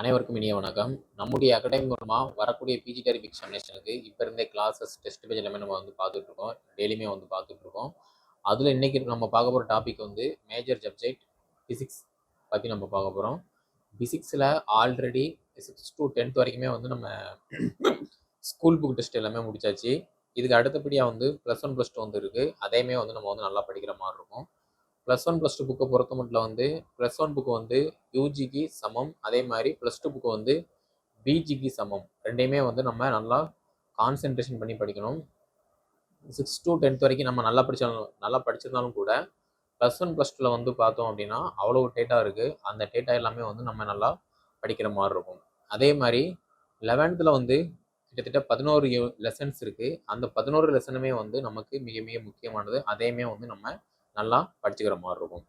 அனைவருக்கும் இனிய வணக்கம். நம்முடைய அகாடமி மூலமாக வரக்கூடிய பிஜி டெரிபிக் எக்ஸாமினேஷனுக்கு இப்போ இருந்தே கிளாஸஸ் டெஸ்ட் பேஜ் எல்லாமே நம்ம வந்து பார்த்துட்ருக்கோம் டெய்லியுமே வந்து பார்த்துட்ருக்கோம் அதில் இன்றைக்கி நம்ம பார்க்க போகிற டாபிக் வந்து மேஜர் சப்ஜெக்ட் ஃபிசிக்ஸ் பற்றி நம்ம பார்க்க போகிறோம் ஃபிசிக்ஸில் ஆல்ரெடி சிக்ஸ் டு டென்த் வரைக்குமே வந்து நம்ம ஸ்கூல் புக் டெஸ்ட் எல்லாமே முடிச்சாச்சு. இதுக்கு அடுத்தபடியாக வந்து ப்ளஸ் ஒன் ப்ளஸ் டூ வந்து இருக்குது அதையுமே வந்து நம்ம வந்து நல்லா படிக்கிற மாதிரி இருக்கும். ப்ளஸ் ஒன் ப்ளஸ் டூ புக்கை பொறுத்த மட்டும் வந்து ப்ளஸ் ஒன் புக்கு வந்து யூஜிக்கு சமம். அதே மாதிரி ப்ளஸ் டூ புக்கு வந்து பிஜிக்கு சமம். ரெண்டையுமே வந்து நம்ம நல்லா கான்சென்ட்ரேஷன் பண்ணி படிக்கணும். சிக்ஸ் டு டென்த் வரைக்கும் நம்ம நல்லா படித்தாலும் நல்லா படிச்சிருந்தாலும் கூட ப்ளஸ் ஒன் ப்ளஸ் டூவில் வந்து பார்த்தோம் அப்படின்னா அவ்வளோ டேட்டா இருக்குது அந்த டேட்டா எல்லாமே வந்து நம்ம நல்லா படிக்கிற மாதிரி இருக்கும். அதே மாதிரி லெவன்த்தில் வந்து கிட்டத்தட்ட பதினோரு லெசன்ஸ் இருக்குது அந்த பதினோரு லெசனுமே வந்து நமக்கு மிக மிக முக்கியமானது. அதையுமே வந்து நம்ம நல்லா படிச்சுக்கிற மாதிரி இருக்கும்.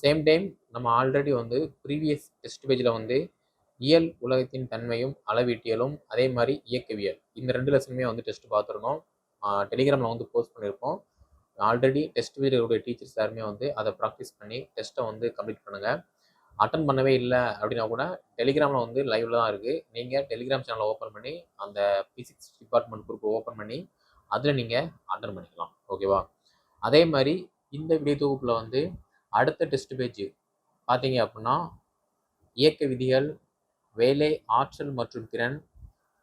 சேம் டைம் நம்ம ஆல்ரெடி வந்து ப்ரீவியஸ் டெஸ்ட் பேஜில் வந்து இயல் உலகத்தின் தன்மையும் அளவீட்டியலும் அதே மாதிரி இயக்கவியல். இந்த ரெண்டு லெசனுமே வந்து டெஸ்ட் பார்த்துருந்தோம் டெலிகிராமில் வந்து போஸ்ட் பண்ணியிருக்கோம். ஆல்ரெடி டெஸ்ட் பேஜுடைய டீச்சர்ஸ் யாருமே வந்து அதை ப்ராக்டிஸ் பண்ணி டெஸ்ட்டை வந்து கம்ப்ளீட் பண்ணுங்கள் அட்டன் பண்ணவே இல்லை அப்படின்னா கூட டெலிகிராமில் வந்து லைவில் தான் இருக்குது நீங்கள் டெலிகிராம் சேனலை ஓப்பன் பண்ணி அந்த பிசிக்ஸ் டிபார்ட்மெண்ட் குரூப்பை ஓப்பன் பண்ணி அதில் நீங்கள் அட்டன் பண்ணிக்கலாம். ஓகேவா அதே மாதிரி இந்த விடை தொகுப்பில் வந்து அடுத்த டெஸ்ட் பேஜ் பார்த்தீங்க அப்படின்னா இயக்க விதிகள் வேலை ஆற்றல் மற்றும் திறன்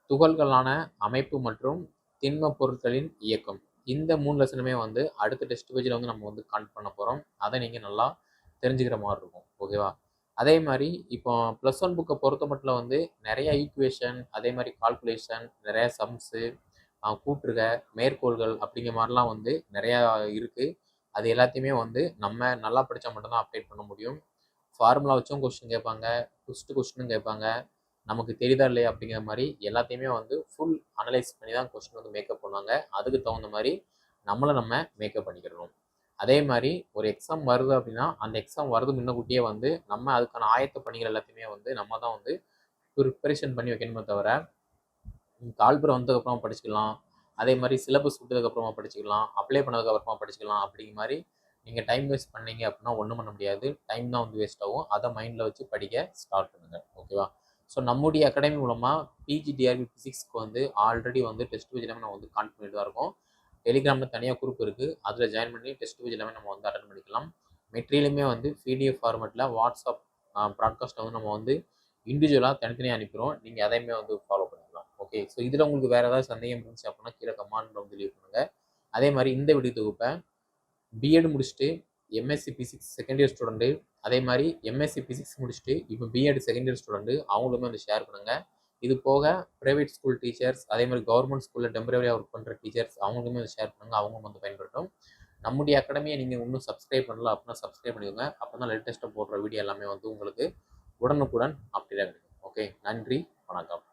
துகள்களான அமைப்பு மற்றும் திண்ம பொருட்களின் இயக்கம். இந்த மூணு லெசனுமே வந்து அடுத்த டெஸ்ட் பேஜில் வந்து நம்ம வந்து கனெக்ட் பண்ண போகிறோம் அதை நீங்கள் நல்லா தெரிஞ்சுக்கிற மாதிரி இருக்கும். ஓகேவா அதே மாதிரி இப்போ ப்ளஸ் ஒன் புக்கை பொறுத்த மட்டும் வந்து நிறைய ஈக்குவேஷன் அதே மாதிரி கால்குலேஷன் நிறையா சம்ஸு கூட்டுருக மேற்கோள்கள் அப்படிங்கிற மாதிரிலாம் வந்து நிறையா இருக்குது அது எல்லாத்தையுமே வந்து நம்ம நல்லா படித்தா மட்டும்தான் அப்டேட் பண்ண முடியும். ஃபார்முலா வச்சும் கொஸ்டின் கேட்பாங்க குஸ்ட் கொஸ்டினும் கேட்பாங்க. நமக்கு தெரியுதா இல்லையா அப்படிங்கிற மாதிரி எல்லாத்தையுமே வந்து ஃபுல் அனலைஸ் பண்ணி தான் கொஸ்டின் வந்து மேக்கப் பண்ணுவாங்க. அதுக்கு தகுந்த மாதிரி நம்மளை நம்ம மேக்கப் பண்ணிக்கிடணும் அதே மாதிரி ஒரு எக்ஸாம் வருது அப்படின்னா அந்த எக்ஸாம் வருது முன்னக்கூட்டியே வந்து நம்ம அதுக்கான ஆயத்த பணிகள் எல்லாத்தையுமே வந்து நம்ம தான் வந்து ப்ரிப்பரேஷன் பண்ணி வைக்கணுமே தவிர கால்புரம் வந்ததுக்கப்புறம் படிச்சுக்கலாம். அதே மாதிரி சிலபஸ் விட்டதுக்கப்புறமா படிச்சுக்கலாம் அப்ளை பண்ணதுக்கப்புறமா படிச்சுக்கலாம் அப்படிங்கிற மாதிரி நீங்கள் டைம் வேஸ்ட் பண்ணீங்க அப்படின்னா ஒன்றும் பண்ண முடியாது. டைம் தான் வந்து வேஸ்ட் ஆகும். அதை மைண்டில் வச்சு படிக்க ஸ்டார்ட் பண்ணுங்கள் ஓகேவா ஸோ நம்முடைய அகாடமி மூலமாக பிஜி டிஆர்பி ஃபிசிக்ஸ்க்கு வந்து ஆல்ரெடி வந்து டெஸ்ட் பேஜ் எல்லாமே நம்ம வந்து கான்ட் பண்ணிட்டு தான் இருக்கோம் டெலிகிராமில் தனியாக குரூப் இருக்குது அதில் ஜாயின் பண்ணி டெஸ்ட் பேஜ் எல்லாமே நம்ம வந்து அட்டன் பண்ணிக்கலாம். மெட்டீரியலுமே வந்து பிடிஎஃப் ஃபார்மெட்டில் வாட்ஸ்அப் ப்ராட்காஸ்ட்டை வந்து நம்ம வந்து இண்டிவிஜுவலாக தனித்தனியாக அனுப்பிடுவோம் நீங்கள் அதையுமே வந்து ஃபாலோ பண்ணுங்கள் ஓகே ஸோ இதில் உங்களுக்கு வேறு ஏதாவது சந்தேகம் இருந்துச்சு அப்படின்னா கீழே கமாண்டில் வந்து லீவ் பண்ணுங்கள் அதே மாதிரி இந்த வீடியோ தொகுப்பை பிஎட் முடிச்சுட்டு MSc physics second year student அதே மாதிரி எம்எஸ்சி பிசிக்ஸ் முடிச்சுட்டு இப்போ பிஎட் செகண்ட் இயர் ஸ்டூடெண்ட்டு அவங்களுமே வந்து ஷேர் பண்ணுங்கள் இது போக ப்ரைவேட் ஸ்கூல் டீச்சர்ஸ் அதே மாதிரி கவர்மெண்ட் ஸ்கூலில் டெம்பரவரியாக ஒர்க் பண்ணுற டீச்சர்ஸ் அவங்களுக்குமே வந்து ஷேர் பண்ணுங்கள் அவங்களும் வந்து பயன்படுத்தும் நம்முடைய அகாடமியை நீங்கள் இன்னும் சப்ஸ்கிரைப் பண்ணல அப்படின்னா சப்ஸ்கிரைப் பண்ணிக்கோங்க. அப்போ தான் லேட்டஸ்ட்டாக போடுற வீடியோ எல்லாமே வந்து உங்களுக்கு உடனுக்குடன் அப்படியே கிடைக்கும். ஓகே நன்றி வணக்கம்.